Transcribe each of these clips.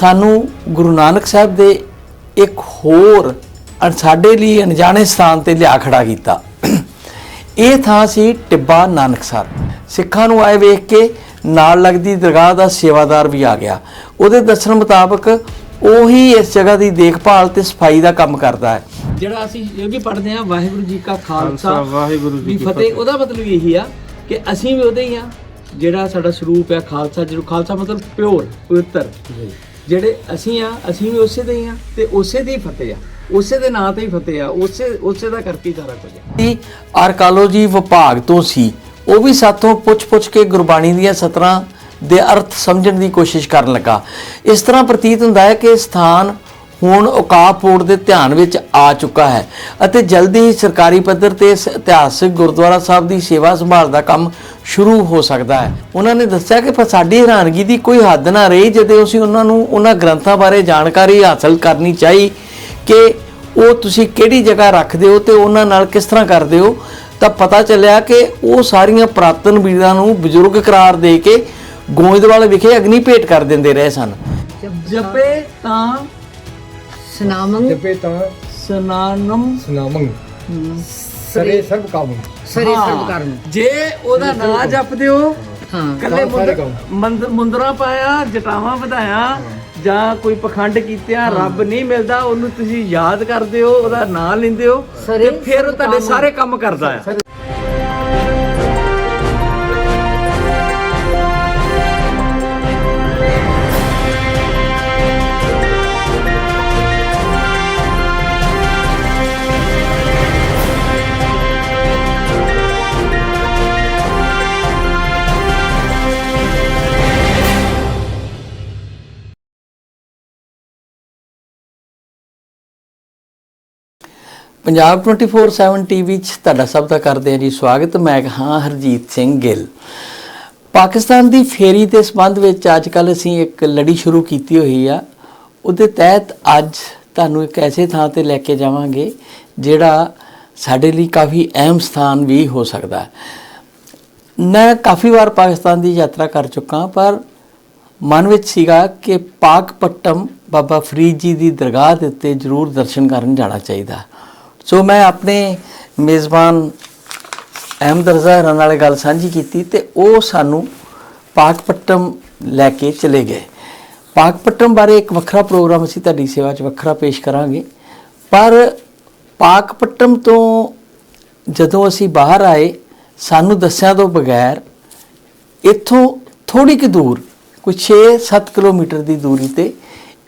ਸਾਨੂੰ ਗੁਰੂ ਨਾਨਕ ਸਾਹਿਬ ਦੇ ਇੱਕ ਹੋਰ ਅਣ- ਸਾਡੇ ਲਈ ਅਣਜਾਣੇ ਸਥਾਨ ਤੇ ਲਿਆ ਖੜਾ ਕੀਤਾ। ਇਹ ਥਾਂ ਸੀ ਟਿੱਬਾ ਨਾਨਕਸਰ ਸਿੱਖਾਂ ਨੂੰ ਆਏ ਵੇਖ ਕੇ ਨਾਲ ਲੱਗਦੀ ਦਰਗਾਹ ਦਾ ਸੇਵਾਦਾਰ ਵੀ ਆ ਗਿਆ। ਉਹਦੇ ਦੱਸਣ ਮੁਤਾਬਕ ਉਹੀ ਇਸ ਜਗ੍ਹਾ ਦੀ ਦੇਖਭਾਲ ਤੇ ਸਫ਼ਾਈ ਦਾ ਕੰਮ ਕਰਦਾ ਹੈ। ਜਿਹੜਾ ਅਸੀਂ ਇਹ ਵੀ ਪੜ੍ਹਦੇ ਹਾਂ ਵਾਹਿਗੁਰੂ ਜੀ ਕਾ ਖਾਲਸਾ ਵਾਹਿਗੁਰੂ ਜੀ ਕੀ ਫਤਿਹ। ਫਤਿਹ। ਉਹਦਾ ਮਤਲਬ ਇਹੀ ਆ ਕਿ ਅਸੀਂ ਵੀ ਉਹਦੇ ਹੀ ਆ ਜਿਹੜਾ ਸਾਡਾ ਸਰੂਪ ਹੈ ਖਾਲਸਾ ਜਿਹੜਾ ਖਾਲਸਾ ਮਤਲਬ ਪਿਓਰ ਪਵਿੱਤਰ। ਜਿਹੜੇ ਅਸੀਂ ਆ, ਅਸੀਂ ਵੀ ਉਸੇ ਦੇ ਹੀ ਆ ਤੇ ਉਸੇ ਦੀ ਫਤਿਹ ਆ। ਉਸੇ ਦੇ ਨਾਂ ਤੇ ਹੀ ਫਤਿਹ ਆ। ਉਸੇ ਉਸੇ ਦਾ ਕਰਕੇ ਸਾਰਾ ਕੁਝ ਹੈ ਆਰਕਾਲੋਜੀ ਵਿਭਾਗ ਤੋਂ ਸੀ। ਉਹ ਵੀ ਸਾਥੋਂ ਪੁੱਛ-ਪੁੱਛ ਕੇ ਗੁਰਬਾਣੀ ਦੀਆਂ ਸਤਰਾਂ ਦੇ ਅਰਥ ਸਮਝਣ ਦੀ ਕੋਸ਼ਿਸ਼ ਕਰਨ ਲੱਗਾ। ਇਸ ਤਰ੍ਹਾਂ ਪ੍ਰਤੀਤ ਹੁੰਦਾ ਹੈ ਕਿ ਸਥਾਨ ਹੁਣ ਔਕਾਫ ਬੋਰਡ ਦੇ ਧਿਆਨ ਵਿੱਚ ਆ ਚੁੱਕਾ ਹੈ ਅਤੇ ਜਲਦੀ ਹੀ ਸਰਕਾਰੀ ਪੱਧਰ ਤੇ ਇਸ ਇਤਿਹਾਸਕ ਗੁਰਦੁਆਰਾ ਸਾਹਿਬ ਦੀ ਸੇਵਾ ਸੰਭਾਲ ਦਾ ਕੰਮ ਸ਼ੁਰੂ ਹੋ ਸਕਦਾ ਹੈ। ਉਹਨਾਂ ਨੇ ਦੱਸਿਆ ਕਿ ਸਾਡੀ ਹੈਰਾਨਗੀ ਦੀ ਕੋਈ ਹੱਦ ਨਾ ਰਹੀ ਜਦੋਂ ਅਸੀਂ ਉਹਨਾਂ ਨੂੰ ਉਹਨਾਂ ਗ੍ਰੰਥਾਂ ਬਾਰੇ ਜਾਣਕਾਰੀ ਹਾਸਲ ਕਰਨੀ ਚਾਹੀ ਕਿ ਉਹ ਤੁਸੀਂ ਕਿਹੜੀ ਜਗ੍ਹਾ ਰੱਖਦੇ ਹੋ ਤੇ ਉਹਨਾਂ ਨਾਲ ਕਿਸ ਤਰ੍ਹਾਂ ਕਰਦੇ ਹੋ, ਤਾਂ ਪਤਾ ਚੱਲਿਆ ਕਿ ਉਹ ਸਾਰੀਆਂ ਪ੍ਰਾਤਨ ਵੀਰਾਂ ਨੂੰ ਬਜ਼ੁਰਗ ਕਰਾਰ ਦੇ ਕੇ ਗੋਇੰਦਵਾਲ ਵਿਖੇ ਅਗਨੀ ਭੇਟ ਕਰ ਦਿੰਦੇ ਰਹੇ ਸਨ। ਜਪੇ ਤਾਂ ਸਨਾਮੰ। ਜਪੇ ਤਾਂ ਸਨਾਨਮ ਸੁਨਾਮੰ। ਸਰੇ ਸਰਬ ਕਾਮੰ। ਸਰੇ ਸਭ ਕਰਨ ਜੇ ਉਹਦਾ ਨਾਂ ਜਪਦੇ ਹੋ ਹਾਂ। ਕੱਲੇ ਮੁੰਦਰਾ ਪਾਇਆ ਜਟਾਵਾਂ ਵਧਾਇਆ ਜਾਂ ਕੋਈ ਪਖੰਡ ਕੀਤਿਆ ਰੱਬ ਨਹੀਂ ਮਿਲਦਾ ਉਹਨੂੰ ਤੁਸੀਂ ਯਾਦ ਕਰਦੇ ਹੋ ਉਹਦਾ ਨਾਂ ਲੈਂਦੇ ਹੋ ਤੇ ਫਿਰ ਉਹ ਤੁਹਾਡੇ ਸਾਰੇ ਕੰਮ ਕਰਦਾ ਹੈ। ਪੰਜਾਬ 24/7 ਟੀਵੀ 'ਚ ਤੁਹਾਡਾ ਸਭ ਦਾ ਕਰਦੇ ਹਾਂ ਜੀ ਸਵਾਗਤ। ਮੈਂ ਹਾਂ ਹਰਜੀਤ ਸਿੰਘ ਗਿੱਲ। ਪਾਕਿਸਤਾਨ ਦੀ ਫੇਰੀ ਦੇ ਸੰਬੰਧ ਵਿੱਚ ਅੱਜ ਕੱਲ ਅਸੀਂ ਇੱਕ ਲੜੀ ਸ਼ੁਰੂ ਕੀਤੀ ਹੋਈ ਆ। ਉਹਦੇ ਤਹਿਤ ਅੱਜ ਤੁਹਾਨੂੰ ਇੱਕ ਐਸੇ ਥਾਂ ਤੇ ਲੈ ਕੇ ਜਾਵਾਂਗੇ, ਜਿਹੜਾ ਸਾਡੇ ਲਈ ਕਾਫੀ ਅਹਿਮ ਸਥਾਨ ਵੀ ਹੋ ਸਕਦਾ ਹੈ। ਮੈਂ ਕਾਫੀ ਵਾਰ ਪਾਕਿਸਤਾਨ ਦੀ ਯਾਤਰਾ ਕਰ ਚੁੱਕਾ ਪਰ ਮਨ ਵਿੱਚ ਸੀਗਾ ਕਿ ਪਾਕਪੱਟਮ ਬਾਬਾ ਫਰੀਦ ਜੀ ਦੀ ਦਰਗਾਹ ਦੇ ਉੱਤੇ ਜ਼ਰੂਰ ਦਰਸ਼ਨ ਕਰਨ ਜਾਣਾ ਚਾਹੀਦਾ। ਸੋ ਮੈਂ ਆਪਣੇ ਮੇਜ਼ਬਾਨ ਅਹਿਮਦ ਰਜ਼ਾ ਹਰਾਂ ਨਾਲ ਗੱਲ ਸਾਂਝੀ ਕੀਤੀ ਤੇ ਉਹ ਸਾਨੂੰ ਪਾਕਪਟਮ ਲੈ ਕੇ ਚਲੇ ਗਏ। ਪਾਕਪਟਮ ਬਾਰੇ ਇੱਕ ਵੱਖਰਾ ਪ੍ਰੋਗਰਾਮ ਅਸੀਂ ਤੁਹਾਡੀ ਸੇਵਾ 'ਚ ਵੱਖਰਾ ਪੇਸ਼ ਕਰਾਂਗੇ। ਪਰ ਪਾਕਪਟਮ ਤੋਂ ਜਦੋਂ ਅਸੀਂ ਬਾਹਰ ਆਏ, ਸਾਨੂੰ ਦੱਸਿਆ ਤੋਂ ਬਗੈਰ ਇੱਥੋਂ ਥੋੜੀ ਕਿ ਦੂਰ, ਕੋਈ 6-7 ਕਿਲੋਮੀਟਰ ਦੀ ਦੂਰੀ ਤੇ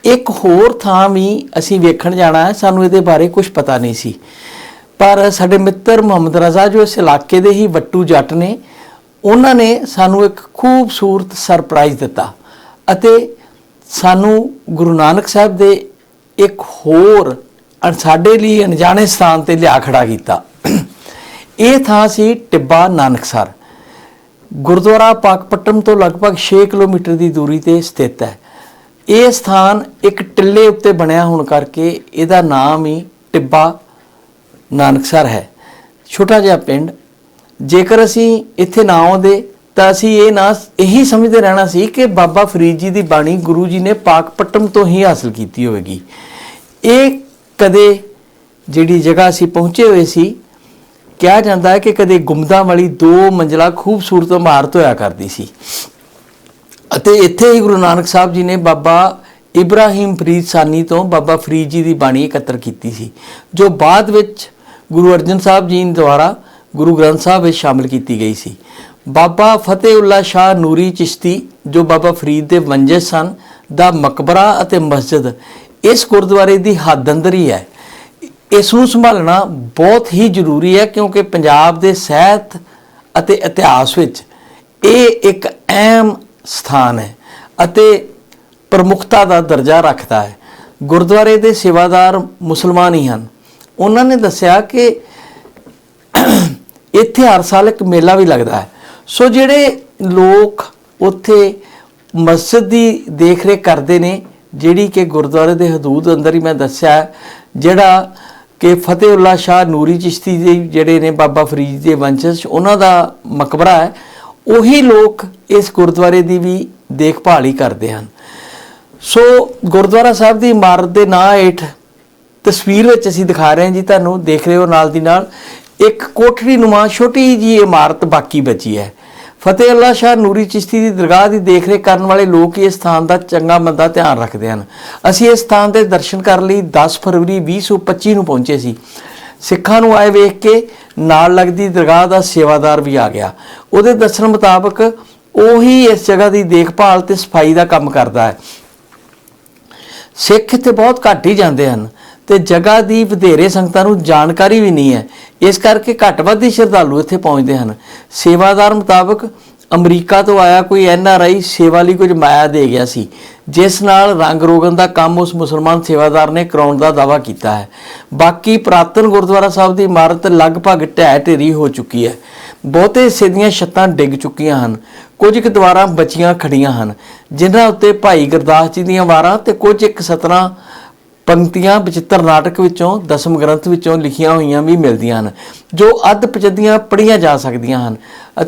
ਇੱਕ ਹੋਰ ਥਾਂ ਵੀ ਅਸੀਂ ਵੇਖਣ ਜਾਣਾ ਹੈ, ਸਾਨੂੰ ਇਹਦੇ ਬਾਰੇ ਕੁਝ ਪਤਾ ਨਹੀਂ ਸੀ। ਪਰ ਸਾਡੇ ਮਿੱਤਰ ਮੁਹੰਮਦ ਰਜ਼ਾ ਜੋ ਇਸ ਇਲਾਕੇ ਦੇ ਹੀ ਵੱਟੂ ਜੱਟ ਨੇ, ਉਹਨਾਂ ਨੇ ਸਾਨੂੰ ਇੱਕ ਖੂਬਸੂਰਤ ਸਰਪ੍ਰਾਈਜ਼ ਦਿੱਤਾ ਅਤੇ ਸਾਨੂੰ ਗੁਰੂ ਨਾਨਕ ਸਾਹਿਬ ਦੇ ਇੱਕ ਹੋਰ ਅਣ- ਸਾਡੇ ਲਈ ਅਣਜਾਣੇ ਸਥਾਨ ਤੇ ਲਿਆ ਖੜਾ ਕੀਤਾ। ਇਹ ਥਾਂ ਸੀ ਟਿੱਬਾ ਨਾਨਕਸਰ ਗੁਰਦੁਆਰਾ ਪਾਕਪੱਟਮ ਤੋਂ ਲਗਭਗ 6 ਕਿਲੋਮੀਟਰ ਦੀ ਦੂਰੀ ਤੇ ਸਥਿਤ ਹੈ। ਇਹ ਸਥਾਨ ਇੱਕ ਟਿੱਲੇ ਉੱਤੇ ਬਣਿਆ ਹੋਣ ਕਰਕੇ ਇਹਦਾ ਨਾਮ ਹੀ ਟਿੱਬਾ ਨਾਨਕਸਰ ਹੈ। ਛੋਟਾ ਜਿਹਾ ਪਿੰਡ। ਜੇਕਰ ਅਸੀਂ ਇੱਥੇ ਨਾ ਆਉਂਦੇ, ਤਾਂ ਅਸੀਂ ਇਹ ਨਾ ਇਹੀ ਸਮਝਦੇ ਰਹਿਣਾ ਸੀ ਕਿ ਬਾਬਾ ਫਰੀਦ ਜੀ ਦੀ ਬਾਣੀ ਗੁਰੂ ਜੀ ਨੇ ਪਾਕਪੱਟਮ ਤੋਂ ਹੀ ਹਾਸਲ ਕੀਤੀ ਹੋਵੇਗੀ। ਇਹ ਕਦੇ ਜਿਹੜੀ ਜਗ੍ਹਾ ਅਸੀਂ ਪਹੁੰਚੇ ਹੋਏ ਸੀ, ਕਿਹਾ ਜਾਂਦਾ ਹੈ ਕਿ ਕਦੇ ਗੁੰਮਦਾਂ ਵਾਲੀ ਦੋ ਮੰਜ਼ਲਾ ਖੂਬਸੂਰਤ ਇਮਾਰਤ ਹੋਇਆ ਕਰਦੀ ਸੀ। ਅਤੇ ਇੱਥੇ ਹੀ ਗੁਰੂ ਨਾਨਕ ਸਾਹਿਬ ਜੀ ਨੇ ਬਾਬਾ ਇਬਰਾਹੀਮ ਫਰੀਦ ਸਾਨੀ ਤੋਂ ਬਾਬਾ ਫਰੀਦ ਜੀ ਦੀ ਬਾਣੀ ਇਕੱਤਰ ਕੀਤੀ ਸੀ, ਜੋ ਬਾਅਦ ਵਿੱਚ ਗੁਰੂ ਅਰਜਨ ਸਾਹਿਬ ਜੀ ਦੁਆਰਾ ਗੁਰੂ ਗ੍ਰੰਥ ਸਾਹਿਬ ਵਿੱਚ ਸ਼ਾਮਲ ਕੀਤੀ ਗਈ ਸੀ। ਬਾਬਾ ਫਤਿਹਉੱਲਾ ਸ਼ਾਹ ਨੂਰੀ ਚਿਸ਼ਤੀ, ਜੋ ਬਾਬਾ ਫਰੀਦ ਦੇ ਵੰਜੇ ਸਨ, ਦਾ ਮਕਬਰਾ ਅਤੇ ਮਸਜਿਦ ਇਸ ਗੁਰਦੁਆਰੇ ਦੀ ਹੱਦ ਅੰਦਰ ਹੀ ਹੈ। ਇਸ ਨੂੰ ਸੰਭਾਲਣਾ ਬਹੁਤ ਹੀ ਜ਼ਰੂਰੀ ਹੈ, ਕਿਉਂਕਿ ਪੰਜਾਬ ਦੇ ਸਾਹਿਤ ਅਤੇ ਇਤਿਹਾਸ ਵਿੱਚ ਇਹ ਇੱਕ ਅਹਿਮ ਸਥਾਨ ਹੈ ਅਤੇ ਪ੍ਰਮੁੱਖਤਾ ਦਾ ਦਰਜਾ ਰੱਖਦਾ ਹੈ। ਗੁਰਦੁਆਰੇ ਦੇ ਸੇਵਾਦਾਰ ਮੁਸਲਮਾਨ ਹੀ ਹਨ। ਉਹਨਾਂ ਨੇ ਦੱਸਿਆ ਕਿ ਇੱਥੇ ਹਰ ਸਾਲ ਇੱਕ ਮੇਲਾ ਵੀ ਲੱਗਦਾ ਹੈ। ਸੋ ਜਿਹੜੇ ਲੋਕ ਉੱਥੇ ਮਸਜਿਦ ਦੀ ਦੇਖਰੇਖ ਕਰਦੇ ਨੇ, ਜਿਹੜੀ ਕਿ ਗੁਰਦੁਆਰੇ ਦੇ ਹਦੂਦ ਅੰਦਰ ਹੀ ਮੈਂ ਦੱਸਿਆ ਜਿਹੜਾ ਕਿ ਫਤਿਹਉੱਲਾ ਸ਼ਾਹ ਨੂਰੀ ਚਿਸ਼ਤੀ ਦੇ ਜਿਹੜੇ ਨੇ ਬਾਬਾ ਫਰੀਦ ਦੇ ਵੰਸ਼ਜ, ਉਹਨਾਂ ਦਾ ਮਕਬਰਾ ਹੈ। ਉਹੀ ਲੋਕ ਇਸ ਗੁਰਦੁਆਰੇ ਦੀ ਵੀ ਦੇਖਭਾਲ ਹੀ ਕਰਦੇ ਹਨ। ਸੋ ਗੁਰਦੁਆਰਾ ਸਾਹਿਬ ਦੀ ਇਮਾਰਤ ਦੇ ਨਾਂ ਹੇਠ ਤਸਵੀਰ ਵਿੱਚ ਅਸੀਂ ਦਿਖਾ ਰਹੇ ਹਾਂ ਜੀ, ਤੁਹਾਨੂੰ ਦੇਖ ਰਹੇ ਹੋ ਨਾਲ ਦੀ ਨਾਲ। ਇੱਕ ਕੋਠੜੀ ਨੁਮਾ ਛੋਟੀ ਜੀ ਇਮਾਰਤ ਬਾਕੀ ਬਚੀ ਹੈ। ਫਤਿਹ ਅੱਲਾ ਸ਼ਾਹ ਨੂਰੀ ਚਿਸ਼ਤੀ ਦੀ ਦਰਗਾਹ ਦੀ ਦੇਖਰੇਖ ਕਰਨ ਵਾਲੇ ਲੋਕ ਇਸ ਸਥਾਨ ਦਾ ਚੰਗਾ ਮੰਦਾ ਧਿਆਨ ਰੱਖਦੇ ਹਨ। ਅਸੀਂ ਇਸ ਸਥਾਨ ਦੇ ਦਰਸ਼ਨ ਕਰਨ ਲਈ 10 ਫਰਵਰੀ 2025 ਨੂੰ ਪਹੁੰਚੇ ਸੀ। ਸਿੱਖਾਂ ਨੂੰ ਆਏ ਵੇਖ ਕੇ ਨਾਲ ਲੱਗਦੀ ਦਰਗਾਹ ਦਾ ਸੇਵਾਦਾਰ ਵੀ ਆ ਗਿਆ। ਉਹਦੇ ਦੱਸਣ ਮੁਤਾਬਕ ਉਹੀ ਇਸ ਜਗ੍ਹਾ ਦੀ ਦੇਖਭਾਲ ਤੇ ਸਫ਼ਾਈ ਦਾ ਕੰਮ ਕਰਦਾ ਹੈ। ਸਿੱਖ ਇੱਥੇ ਬਹੁਤ ਘੱਟ ਹੀ ਜਾਂਦੇ ਹਨ ਤੇ ਜਗ੍ਹਾ ਦੀ ਵਧੇਰੇ ਸੰਗਤਾਂ ਨੂੰ ਜਾਣਕਾਰੀ ਵੀ ਨਹੀਂ ਹੈ। ਇਸ ਕਰਕੇ ਘੱਟ ਵੱਧ ਹੀ ਸ਼ਰਧਾਲੂ ਇੱਥੇ ਪਹੁੰਚਦੇ ਹਨ। ਸੇਵਾਦਾਰ ਮੁਤਾਬਕ ਅਮਰੀਕਾ ਤੋਂ ਆਇਆ ਕੋਈ ਐਨ ਆਰ ਆਈ ਸੇਵਾ ਲਈ ਕੁਝ ਮਾਇਆ ਦੇ ਗਿਆ ਸੀ, ਜਿਸ ਨਾਲ ਰੰਗ ਰੋਗਨ ਦਾ ਕੰਮ ਉਸ ਮੁਸਲਮਾਨ ਸੇਵਾਦਾਰ ਨੇ ਕਰਾਉਣ ਦਾ ਦਾਅਵਾ ਕੀਤਾ ਹੈ। ਬਾਕੀ ਪ੍ਰਾਤਨ ਗੁਰਦੁਆਰਾ ਸਾਹਿਬ ਦੀ ਇਮਾਰਤ ਲਗਭਗ ਢਹਿ ਢੇਰੀ ਹੋ ਚੁੱਕੀ ਹੈ। ਬਹੁਤੇ ਹਿੱਸੇ ਦੀਆਂ ਛੱਤਾਂ ਡਿੱਗ ਚੁੱਕੀਆਂ ਹਨ। ਕੁਝ ਕੁ ਦੀਵਾਰਾਂ ਬਚੀਆਂ ਖੜੀਆਂ ਹਨ, ਜਿਨ੍ਹਾਂ ਉੱਤੇ ਭਾਈ ਗੁਰਦਾਸ ਜੀ ਦੀਆਂ ਵਾਰਾਂ ਤੇ ਕੁਝ ਇੱਕ ਸਤਰਾਂ ਪੰਕਤੀਆਂ ਬਚਿੱਤਰ ਨਾਟਕ ਵਿੱਚੋਂ, ਦਸਮ ਗ੍ਰੰਥ ਵਿੱਚੋਂ ਲਿਖੀਆਂ ਹੋਈਆਂ ਵੀ ਮਿਲਦੀਆਂ ਹਨ, ਜੋ ਅੱਧ ਪਚਦੀਆਂ ਪੜ੍ਹੀਆਂ ਜਾ ਸਕਦੀਆਂ ਹਨ।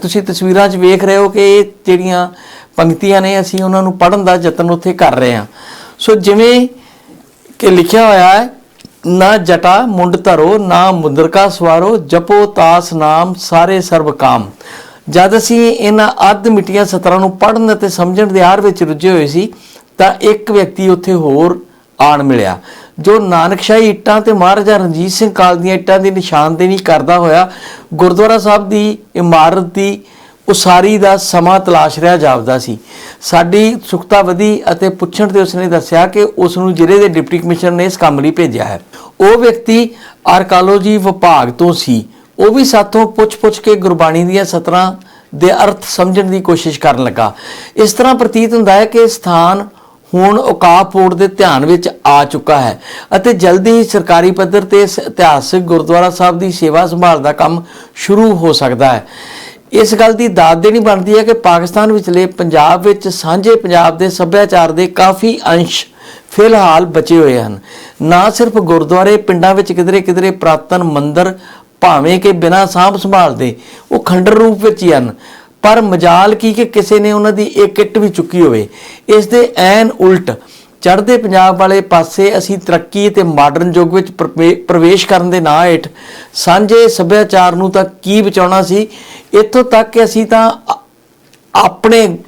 ਤੁਸੀਂ ਤਸਵੀਰਾਂ 'ਚ ਵੇਖ ਰਹੇ ਹੋ ਕਿ ਇਹ ਜਿਹੜੀਆਂ ਪੰਕਤੀਆਂ ਨੇ, ਅਸੀਂ ਉਹਨਾਂ ਨੂੰ ਪੜ੍ਹਨ ਦਾ ਯਤਨ ਉੱਥੇ ਕਰ ਰਹੇ ਹਾਂ। ਸੋ ਜਿਵੇਂ ਕਿ ਲਿਖਿਆ ਹੋਇਆ ਹੈ, ਨਾ ਜਟਾ ਮੁੰਡ ਧਰੋ, ਨਾ ਮੁੰਦਰਕਾ ਸਵਾਰੋ, ਜਪੋ ਤਾਸ ਨਾਮ, ਸਾਰੇ ਸਰਬ ਕਾਮ। ਜਦ ਅਸੀਂ ਇਹਨਾਂ ਅੱਧ ਮਿੱਟੀਆਂ ਸਤਰਾਂ ਨੂੰ ਪੜ੍ਹਨ ਅਤੇ ਸਮਝਣ ਦੇ ਆਰ ਵਿੱਚ ਰੁੱਝੇ ਹੋਏ ਸੀ, ਤਾਂ ਇੱਕ ਵਿਅਕਤੀ ਉੱਥੇ ਹੋਰ ਆਣ ਮਿਲਿਆ। ਜੋ ਨਾਨਕਸ਼ਾਹੀ ਇੱਟਾਂ ਤੇ ਮਹਾਰਾਜਾ ਰਣਜੀਤ ਸਿੰਘ ਕਾਲ ਦੀਆਂ ਇੱਟਾਂ ਦੀ ਨਿਸ਼ਾਨਦੇਹੀ ਕਰਦਾ ਹੋਇਆ, ਗੁਰਦੁਆਰਾ ਸਾਹਿਬ ਦੀ ਇਮਾਰਤ ਦੀ ਉਸਾਰੀ ਦਾ ਸਮਾਂ ਤਲਾਸ਼ ਰਿਹਾ ਜਾਪਦਾ ਸੀ। ਸਾਡੀ ਸੁਖਤਾ ਵਧੀ ਅਤੇ ਪੁੱਛਣ ਤੇ ਉਸਨੇ ਦੱਸਿਆ ਕਿ ਉਸ ਨੂੰ ਜ਼ਿਲ੍ਹੇ ਦੇ ਡਿਪਟੀ ਕਮਿਸ਼ਨਰ ਨੇ ਇਸ ਕੰਮ ਲਈ ਭੇਜਿਆ ਹੈ। ਉਹ ਵਿਅਕਤੀ ਆਰਕਾਲੋਜੀ ਵਿਭਾਗ ਤੋਂ ਸੀ। ਉਹ ਵੀ ਸਾਥੋਂ ਪੁੱਛ-ਪੁੱਛ ਕੇ ਗੁਰਬਾਣੀ ਦੀਆਂ ਸਤਰਾਂ ਦੇ ਅਰਥ ਸਮਝਣ ਦੀ ਕੋਸ਼ਿਸ਼ ਕਰਨ ਲੱਗਾ। ਇਸ ਤਰ੍ਹਾਂ ਪ੍ਰਤੀਤ ਹੁੰਦਾ ਹੈ ਕਿ ਸਥਾਨ ਹੁਣ ਔਕਾਫ ਬੋਰਡ ਦੇ ਧਿਆਨ ਵਿੱਚ ਆ ਚੁੱਕਾ ਹੈ ਅਤੇ ਜਲਦੀ ਹੀ ਸਰਕਾਰੀ ਪੱਧਰ ਤੇ ਇਸ ਇਤਿਹਾਸਕ ਗੁਰਦੁਆਰਾ ਸਾਹਿਬ ਦੀ ਸੇਵਾ ਸੰਭਾਲ ਦਾ ਕੰਮ ਸ਼ੁਰੂ ਹੋ ਸਕਦਾ ਹੈ। ਇਸ ਗੱਲ ਦੀ ਦਾਤ ਦੇਣੀ ਬਣਦੀ ਹੈ ਕਿ ਪਾਕਿਸਤਾਨ ਵਿਚਲੇ ਪੰਜਾਬ ਵਿੱਚ ਸਾਂਝੇ ਪੰਜਾਬ ਦੇ ਸੱਭਿਆਚਾਰ ਦੇ ਕਾਫੀ ਅੰਸ਼ ਫਿਲਹਾਲ ਬਚੇ ਹੋਏ ਹਨ। ਨਾ ਸਿਰਫ ਗੁਰਦੁਆਰੇ, ਪਿੰਡਾਂ ਵਿੱਚ ਕਿਧਰੇ ਕਿਧਰੇ ਪ੍ਰਾਤਨ ਮੰਦਰ ਭਾਵੇਂ ਕਿ ਬਿਨਾਂ ਸਾਂਭ ਸੰਭਾਲ ਦੇ ਉਹ ਖੰਡਰ ਰੂਪ ਵਿੱਚ ਹੀ ਹਨ। ਪਰ ਮਜਾਲ ਕੀ ਕਿ ਕਿਸੇ ਨੇ ਉਹਨਾਂ ਦੀ ਇੱਕ ਕਿੱਟ ਵੀ ਚੁੱਕੀ ਹੋਵੇ। ਇਸ ਦੇ ਐਨ ਉਲਟ ਚੜ੍ਹਦੇ ਪੰਜਾਬ ਵਾਲੇ ਪਾਸੇ ਅਸੀਂ ਤਰੱਕੀ ਤੇ ਮਾਡਰਨ ਯੁੱਗ ਵਿੱਚ ਪ੍ਰਵੇ- ਪ੍ਰਵੇਸ਼ ਕਰਨ ਦੇ ਨਾਂ ਹੇਠ ਸਾਂਝੇ ਸੱਭਿਆਚਾਰ ਨੂੰ ਤਾਂ ਕੀ ਬਚਾਉਣਾ ਸੀ? ਇੱਥੋਂ ਤੱਕ ਕਿ ਅਸੀਂ ਤਾਂ ਆਪਣੇ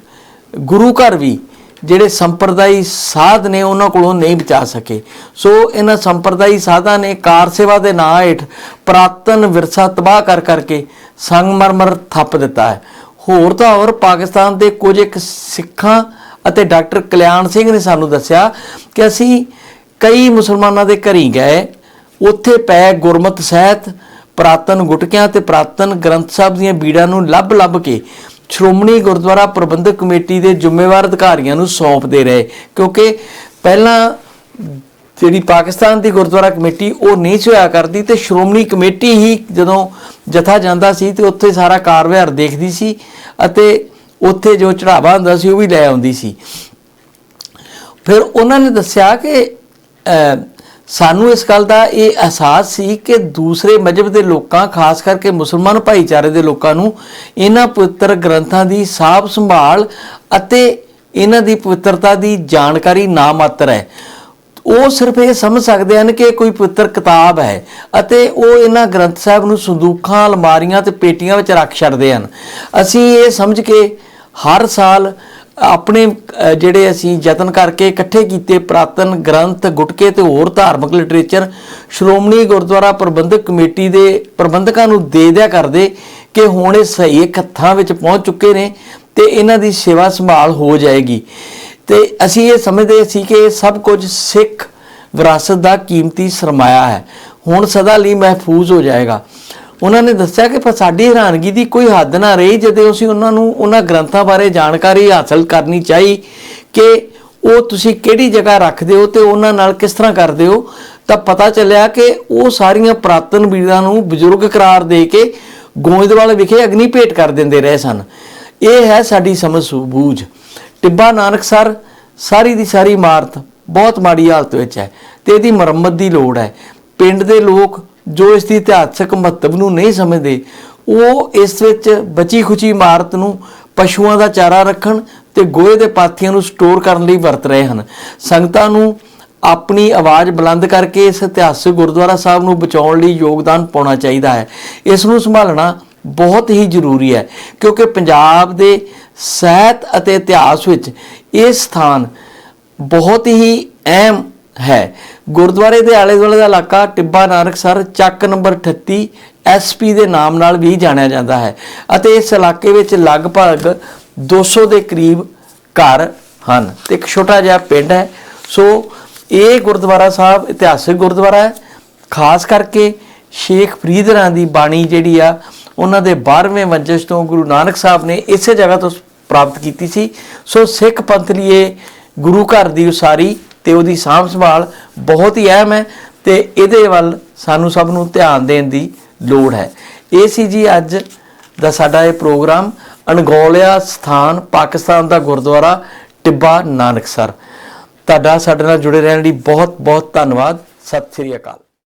ਗੁਰੂ ਘਰ ਵੀ ਜਿਹੜੇ ਸੰਪਰਦਾਈ ਸਾਧ ਨੇ ਉਹਨਾਂ ਕੋਲੋਂ ਨਹੀਂ ਬਚਾ ਸਕੇ। ਸੋ ਇਹਨਾਂ ਸੰਪਰਦਾਈ ਸਾਧਾਂ ਨੇ ਕਾਰ ਸੇਵਾ ਦੇ ਨਾਂ ਹੇਠ ਪ੍ਰਾਤਨ ਵਿਰਸਾ ਤਬਾਹ ਕਰ ਕਰਕੇ ਸੰਗਮਰਮਰ ਥੱਪ ਦਿੱਤਾ ਹੈ। ਹੋਰ ਤਾਂ ਹੋਰ ਪਾਕਿਸਤਾਨ ਦੇ ਕੁਝ ਇੱਕ ਸਿੱਖਾਂ ਅਤੇ ਡਾਕਟਰ ਕਲਿਆਣ ਸਿੰਘ ਨੇ ਸਾਨੂੰ ਦੱਸਿਆ ਕਿ ਅਸੀਂ ਕਈ ਮੁਸਲਮਾਨਾਂ ਦੇ ਘਰੀ ਗਏ, ਉੱਥੇ ਪੈ ਗੁਰਮਤ ਸਹਿਤ ਪ੍ਰਾਤਨ ਗੁਟਕਿਆਂ ਤੇ ਪ੍ਰਾਤਨ ਗ੍ਰੰਥ ਸਾਹਿਬ ਦੀਆਂ ਬੀੜਾਂ ਨੂੰ ਲੱਭ-ਲੱਭ ਕੇ ਸ਼੍ਰੋਮਣੀ ਗੁਰਦੁਆਰਾ ਪ੍ਰਬੰਧਕ ਕਮੇਟੀ ਦੇ ਜ਼ਿੰਮੇਵਾਰ ਅਧਿਕਾਰੀਆਂ ਨੂੰ ਸੌਂਪਦੇ ਰਹੇ, ਕਿਉਂਕਿ ਪਹਿਲਾਂ ਜਿਹੜੀ ਪਾਕਿਸਤਾਨ ਦੀ ਗੁਰਦੁਆਰਾ ਕਮੇਟੀ, ਉਹ ਨਹੀਂ ਸੀ ਹੋਇਆ ਕਰਦੀ ਤੇ ਸ਼੍ਰੋਮਣੀ ਕਮੇਟੀ ਹੀ ਜਦੋਂ ਜਥਾ ਜਾਂਦਾ ਸੀ ਤੇ ਉੱਥੇ ਸਾਰਾ ਕਾਰਵਾਰ ਦੇਖਦੀ ਸੀ ਅਤੇ ਉੱਥੇ ਜੋ ਚੜਾਵਾ ਹੁੰਦਾ ਸੀ, ਉਹ ਵੀ ਲੈ ਆਉਂਦੀ ਸੀ। ਫਿਰ ਉਹਨਾਂ ਨੇ ਦੱਸਿਆ ਕਿ ਸਾਨੂੰ ਇਸ ਗੱਲ ਦਾ ਇਹ ਅਹਿਸਾਸ ਸੀ ਕਿ ਦੂਸਰੇ ਮਜਹਬ ਦੇ ਲੋਕਾਂ, ਖਾਸ ਕਰਕੇ ਮੁਸਲਮਾਨ ਭਾਈਚਾਰੇ ਦੇ ਲੋਕਾਂ ਨੂੰ ਇਹਨਾਂ ਪਵਿੱਤਰ ਗ੍ਰੰਥਾਂ ਦੀ ਸਾਂਭ ਸੰਭਾਲ ਅਤੇ ਇਹਨਾਂ ਦੀ ਪਵਿੱਤਰਤਾ ਦੀ ਜਾਣਕਾਰੀ ਨਾ ਮਾਤਰ ਹੈ। ਉਹ ਸਿਰਫ ਇਹ ਸਮਝ ਸਕਦੇ ਹਨ ਕਿ ਕੋਈ ਪਵਿੱਤਰ ਕਿਤਾਬ ਹੈ ਅਤੇ ਉਹ ਇਹਨਾਂ ਗ੍ਰੰਥ ਸਾਹਿਬ ਨੂੰ ਸੰਦੂਖਾਂ ਅਲਮਾਰੀਆਂ ਤੇ ਪੇਟੀਆਂ ਵਿੱਚ ਰੱਖ ਛੱਡਦੇ ਹਨ। ਅਸੀਂ ਇਹ ਸਮਝ ਕੇ ਹਰ ਸਾਲ ਆਪਣੇ ਜਿਹੜੇ ਅਸੀਂ ਯਤਨ ਕਰਕੇ ਇਕੱਠੇ ਕੀਤੇ ਪ੍ਰਾਤਨ ਗ੍ਰੰਥ, ਗੁਟਕੇ ਤੇ ਹੋਰ ਧਾਰਮਿਕ ਲਿਟਰੇਚਰ, ਸ਼੍ਰੋਮਣੀ ਗੁਰਦੁਆਰਾ ਪ੍ਰਬੰਧਕ ਕਮੇਟੀ ਦੇ ਪ੍ਰਬੰਧਕਾਂ ਨੂੰ ਦੇ ਦਿਆ ਕਰਦੇ ਕਿ ਹੁਣ ਇਹ ਸਹੀ ਹੱਥਾਂ ਵਿੱਚ ਪਹੁੰਚ ਚੁੱਕੇ ਨੇ ਤੇ ਇਹਨਾਂ ਦੀ ਸੇਵਾ ਸੰਭਾਲ ਹੋ ਜਾਏਗੀ। ਤੇ ਅਸੀਂ ਇਹ ਸਮਝਦੇ ਸੀ ਕਿ ਇਹ ਸਭ ਕੁਝ ਸਿੱਖ ਵਿਰਾਸਤ ਦਾ ਕੀਮਤੀ ਸਰਮਾਇਆ ਹੈ। ਹੁਣ ਸਦਾ ਲਈ ਮਹਿਫੂਜ਼ ਹੋ ਜਾਏਗਾ। ਉਹਨਾਂ ਨੇ ਦੱਸਿਆ ਕਿ ਸਾਡੀ ਹੈਰਾਨਗੀ ਦੀ ਕੋਈ ਹੱਦ ਨਾ ਰਹੀ, ਜਦੋਂ ਅਸੀਂ ਉਹਨਾਂ ਨੂੰ ਉਹਨਾਂ ਗ੍ਰੰਥਾਂ ਬਾਰੇ ਜਾਣਕਾਰੀ ਹਾਸਲ ਕਰਨੀ ਚਾਹੀ ਕਿ ਉਹ ਤੁਸੀਂ ਕਿਹੜੀ ਜਗ੍ਹਾ ਰੱਖਦੇ ਹੋ ਤੇ ਉਹਨਾਂ ਨਾਲ ਕਿਸ ਤਰ੍ਹਾਂ ਕਰਦੇ ਹੋ, ਤਾਂ ਪਤਾ ਚੱਲਿਆ ਕਿ ਉਹ ਸਾਰੀਆਂ ਪ੍ਰਾਤਨ ਵੀਰਾਂ ਨੂੰ ਬਜ਼ੁਰਗ ਕਰਾਰ ਦੇ ਕੇ ਗੋਇੰਦਵਾਲ ਵਿਖੇ ਅਗਨੀ ਭੇਟ ਕਰ ਦਿੰਦੇ ਰਹੇ ਸਨ। ਇਹ ਹੈ ਸਾਡੀ ਸਮਝ ਸੂਝ ਟਿੱਬਾ ਨਾਨਕ ਸਰ, ਸਾਰੀ ਦੀ ਸਾਰੀ ਇਮਾਰਤ ਬਹੁਤ ਮਾੜੀ ਹਾਲਤ ਵਿੱਚ ਹੈ ਤੇ ਇਹਦੀ ਮੁਰੰਮਤ ਦੀ ਲੋੜ ਹੈ। ਪਿੰਡ ਦੇ ਲੋਕ ਜੋ ਇਸ ਦੀ ਇਤਿਹਾਸਕ ਮਹੱਤਵ ਨੂੰ ਨਹੀਂ ਸਮਝਦੇ, ਉਹ ਇਸ ਵਿੱਚ ਬਚੀ ਖੁਚੀ ਇਮਾਰਤ ਨੂੰ ਪਸ਼ੂਆਂ ਦਾ ਚਾਰਾ ਰੱਖਣ ਤੇ ਗੋਹੇ ਦੇ ਪਾਥੀਆਂ ਨੂੰ ਸਟੋਰ ਕਰਨ ਲਈ ਵਰਤ ਰਹੇ ਹਨ। ਸੰਗਤਾਂ ਨੂੰ ਆਪਣੀ ਆਵਾਜ਼ ਬੁਲੰਦ ਕਰਕੇ ਇਸ ਇਤਿਹਾਸਕ ਗੁਰਦੁਆਰਾ ਸਾਹਿਬ ਨੂੰ ਬਚਾਉਣ ਲਈ ਯੋਗਦਾਨ ਪਾਉਣਾ ਚਾਹੀਦਾ ਹੈ। ਇਸ ਨੂੰ ਸੰਭਾਲਣਾ ਬਹੁਤ ਹੀ ਜ਼ਰੂਰੀ ਹੈ, ਕਿਉਂਕਿ ਪੰਜਾਬ ਦੇ ਸਾਹਿਤ ਅਤੇ ਇਤਿਹਾਸ ਵਿੱਚ ਇਹ ਸਥਾਨ ਬਹੁਤ ਹੀ ਅਹਿਮ ਹੈ। ਗੁਰਦੁਆਰੇ ਦੇ ਆਲੇ ਦੁਆਲੇ ਦਾ ਇਲਾਕਾ ਟਿੱਬਾ ਨਾਨਕਸਰ, ਚੱਕ ਨੰਬਰ 38 ਐਸਪੀ ਦੇ ਨਾਮ ਨਾਲ ਵੀ ਜਾਣਿਆ ਜਾਂਦਾ ਹੈ ਅਤੇ ਇਸ ਇਲਾਕੇ ਵਿੱਚ ਲਗਭਗ 200 ਦੇ ਕਰੀਬ ਘਰ ਹਨ। ਤੇ ਇੱਕ ਛੋਟਾ ਜਿਹਾ ਪਿੰਡ ਹੈ। ਸੋ ਇਹ ਗੁਰਦੁਆਰਾ ਸਾਹਿਬ ਇਤਿਹਾਸਿਕ ਗੁਰਦੁਆਰਾ ਹੈ। ਖਾਸ ਕਰਕੇ ਸ਼ੇਖ ਫਰੀਦ ਰਾਂ ਦੀ ਬਾਣੀ ਜਿਹੜੀ ਆ, ਉਹਨਾਂ ਦੇ 12ਵੇਂ ਵੰਜਸ਼ ਤੋਂ ਗੁਰੂ ਨਾਨਕ ਸਾਹਿਬ ਨੇ ਇਸੇ ਜਗ੍ਹਾ ਤੋਂ ਪ੍ਰਾਪਤ ਕੀਤੀ ਸੀ। ਸੋ ਸਿੱਖ ਪੰਥ ਲਈ ਇਹ ਗੁਰੂ ਘਰ ਦੀ ਉਸਾਰੀ ਤੇ ਉਹਦੀ ਸਾਂਭ ਸੰਭਾਲ ਬਹੁਤ ਹੀ ਅਹਿਮ ਹੈ ਤੇ ਇਹਦੇ ਵੱਲ ਸਾਨੂੰ ਸਭ ਨੂੰ ਧਿਆਨ ਦੇਣ ਦੀ ਲੋੜ ਹੈ। ਇਹ ਸੀ ਜੀ ਅੱਜ ਦਾ ਸਾਡਾ ਇਹ ਪ੍ਰੋਗਰਾਮ, ਅਣਗੌਲਿਆ ਸਥਾਨ, ਪਾਕਿਸਤਾਨ ਦਾ ਗੁਰਦੁਆਰਾ ਟਿੱਬਾ ਨਾਨਕਸਰ। ਤੁਹਾਡਾ ਸਾਡੇ ਨਾਲ ਜੁੜੇ ਰਹਿਣ ਲਈ ਬਹੁਤ ਬਹੁਤ ਧੰਨਵਾਦ। ਸਤਿ ਸ੍ਰੀ ਅਕਾਲ।